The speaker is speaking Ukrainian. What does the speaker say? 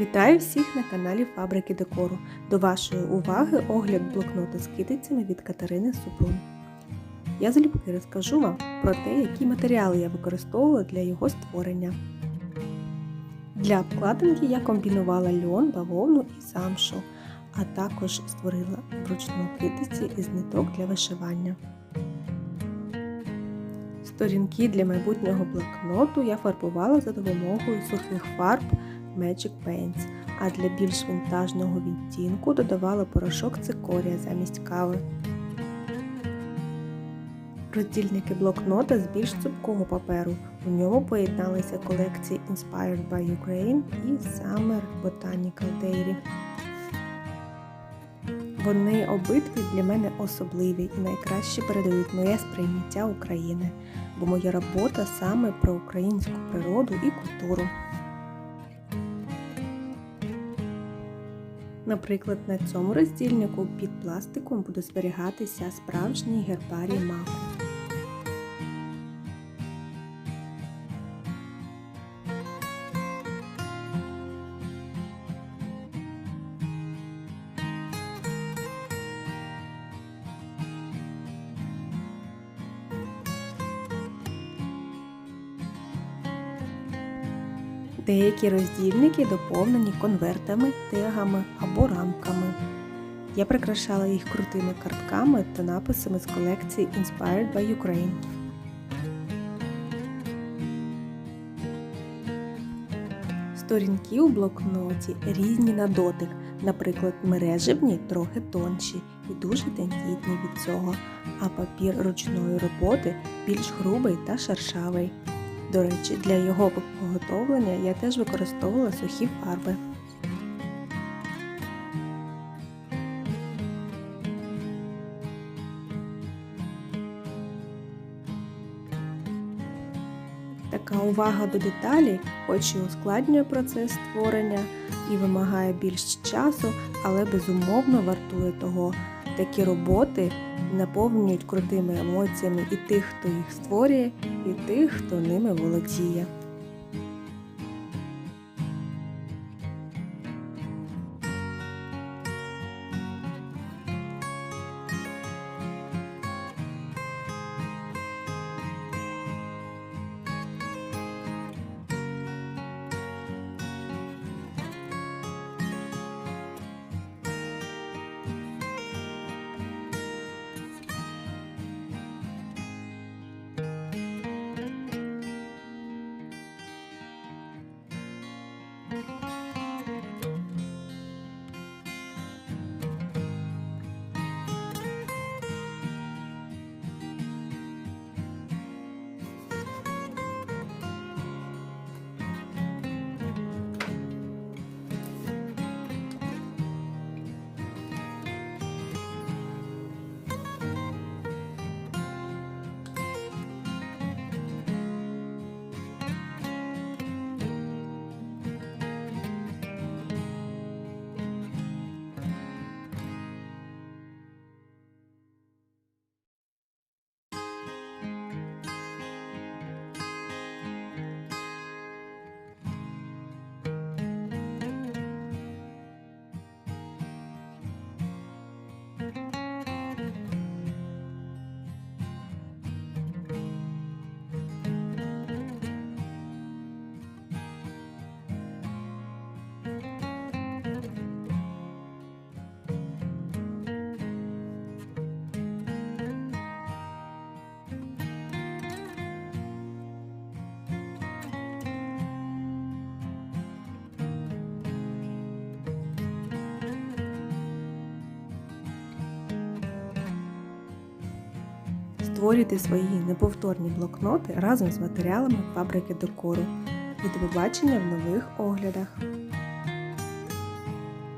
Вітаю всіх на каналі Фабрики Декору. До вашої уваги огляд блокнота з китицями від Катерини Супрун. Я залюбки розкажу вам про те, які матеріали я використовувала для його створення. Для обкладинки я комбінувала льон, бавовну і замшу, а також створила вручну китиці із ниток для вишивання. Сторінки для майбутнього блокноту я фарбувала за допомогою сухих фарб Magic Paints, а для більш вінтажного відтінку додавала порошок цикорія замість кави. Роздільники блокнота з більш цупкого паперу. У ньому поєдналися колекції Inspired by Ukraine і Summer Botanical Dairy. Вони обидві для мене особливі і найкраще передають моє сприйняття України, бо моя робота саме про українську природу і культуру. Наприклад, на цьому роздільнику під пластиком буде зберігатися справжній гербарій маку. Деякі роздільники доповнені конвертами, тегами або рамками. Я прикрашала їх крутими картками та написами з колекції Inspired by Ukraine. Сторінки у блокноті різні на дотик, наприклад, мережевні трохи тонші і дуже тендітні від цього, а папір ручної роботи більш грубий та шершавий. До речі, для його виготовлення я теж використовувала сухі фарби. Така увага до деталей, хоч і ускладнює процес створення і вимагає більш часу, але безумовно вартує того. Такі роботи наповнюють крутими емоціями і тих, хто їх створює, і тих, хто ними володіє. Створюйте свої неповторні блокноти разом з матеріалами фабрики декору. І до побачення в нових оглядах!